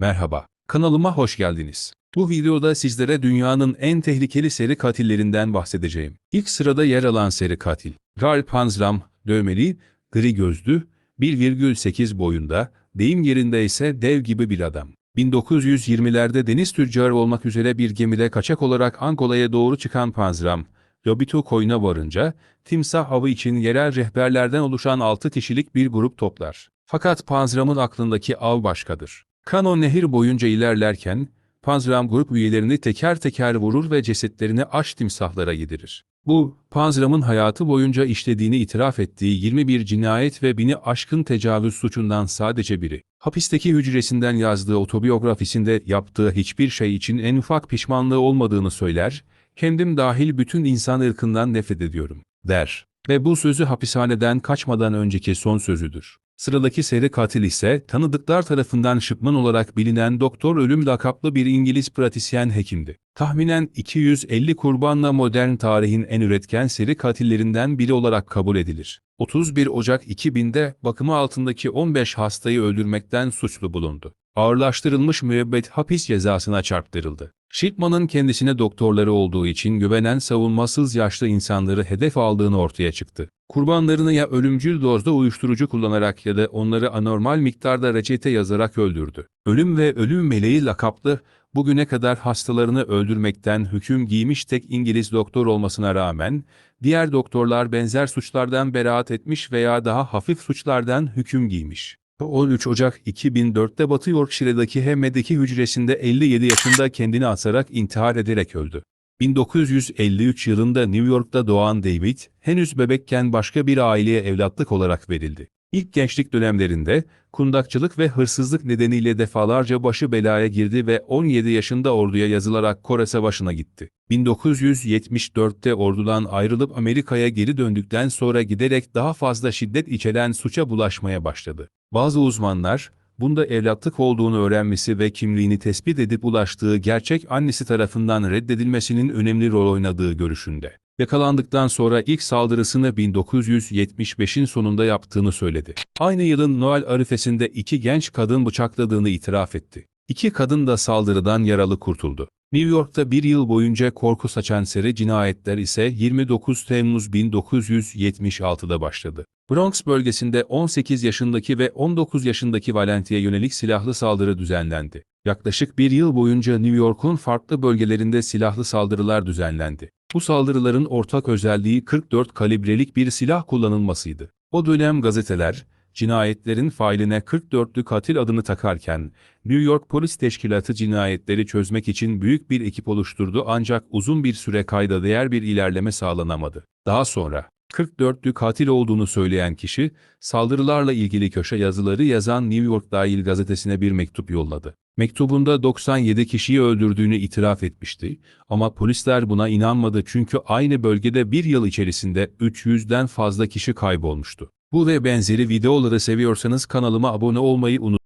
Merhaba, kanalıma hoş geldiniz. Bu videoda sizlere dünyanın en tehlikeli seri katillerinden bahsedeceğim. İlk sırada yer alan seri katil. Karl Panzram, dövmeli, gri gözlü, 1,8 boyunda, deyim yerinde ise dev gibi bir adam. 1920'lerde deniz tüccarı olmak üzere bir gemide kaçak olarak Angola'ya doğru çıkan Panzram, Lobito koyuna varınca, timsah avı için yerel rehberlerden oluşan 6 kişilik bir grup toplar. Fakat Panzram'ın aklındaki av başkadır. Kano nehir boyunca ilerlerken, Panzram grup üyelerini teker teker vurur ve cesetlerini aç timsahlara yedirir. Bu, Panzram'ın hayatı boyunca işlediğini itiraf ettiği 21 cinayet ve bini aşkın tecavüz suçundan sadece biri. Hapisteki hücresinden yazdığı otobiyografisinde yaptığı hiçbir şey için en ufak pişmanlığı olmadığını söyler, kendim dahil bütün insan ırkından nefret ediyorum, der. Ve bu sözü hapishaneden kaçmadan önceki son sözüdür. Sıradaki seri katil ise tanıdıklar tarafından şıpman olarak bilinen Doktor Ölüm lakaplı bir İngiliz pratisyen hekimdi. Tahminen 250 kurbanla modern tarihin en üretken seri katillerinden biri olarak kabul edilir. 31 Ocak 2000'de bakımı altındaki 15 hastayı öldürmekten suçlu bulundu. Ağırlaştırılmış müebbet hapis cezasına çarptırıldı. Shipman'ın kendisine doktorları olduğu için güvenen savunmasız yaşlı insanları hedef aldığını ortaya çıktı. Kurbanlarını ya ölümcül dozda uyuşturucu kullanarak ya da onları anormal miktarda reçete yazarak öldürdü. Ölüm ve ölüm meleği lakaplı, bugüne kadar hastalarını öldürmekten hüküm giymiş tek İngiliz doktor olmasına rağmen, diğer doktorlar benzer suçlardan beraat etmiş veya daha hafif suçlardan hüküm giymiş. 13 Ocak 2004'te Batı Yorkshire'daki Hemme'deki hücresinde 57 yaşında kendini asarak intihar ederek öldü. 1953 yılında New York'ta doğan David, henüz bebekken başka bir aileye evlatlık olarak verildi. İlk gençlik dönemlerinde, kundakçılık ve hırsızlık nedeniyle defalarca başı belaya girdi ve 17 yaşında orduya yazılarak Kore Savaşı'na gitti. 1974'te ordudan ayrılıp Amerika'ya geri döndükten sonra giderek daha fazla şiddet içeren suça bulaşmaya başladı. Bazı uzmanlar, bunda evlatlık olduğunu öğrenmesi ve kimliğini tespit edip ulaştığı gerçek annesi tarafından reddedilmesinin önemli rol oynadığı görüşünde. Yakalandıktan sonra ilk saldırısını 1975'in sonunda yaptığını söyledi. Aynı yılın Noel arifesinde iki genç kadın bıçakladığını itiraf etti. İki kadın da saldırıdan yaralı kurtuldu. New York'ta bir yıl boyunca korku saçan seri cinayetler ise 29 Temmuz 1976'da başladı. Bronx bölgesinde 18 yaşındaki ve 19 yaşındaki Valenti'ye yönelik silahlı saldırı düzenlendi. Yaklaşık bir yıl boyunca New York'un farklı bölgelerinde silahlı saldırılar düzenlendi. Bu saldırıların ortak özelliği 44 kalibrelik bir silah kullanılmasıydı. O dönem gazeteler, cinayetlerin failine 44'lü katil adını takarken, New York Polis Teşkilatı cinayetleri çözmek için büyük bir ekip oluşturdu ancak uzun bir süre kayda değer bir ilerleme sağlanamadı. Daha sonra, 44'lü katil olduğunu söyleyen kişi, saldırılarla ilgili köşe yazıları yazan New York Dahil gazetesine bir mektup yolladı. Mektubunda 97 kişiyi öldürdüğünü itiraf etmişti ama polisler buna inanmadı çünkü aynı bölgede bir yıl içerisinde 300'den fazla kişi kaybolmuştu. Bu ve benzeri videoları seviyorsanız kanalıma abone olmayı unutmayın.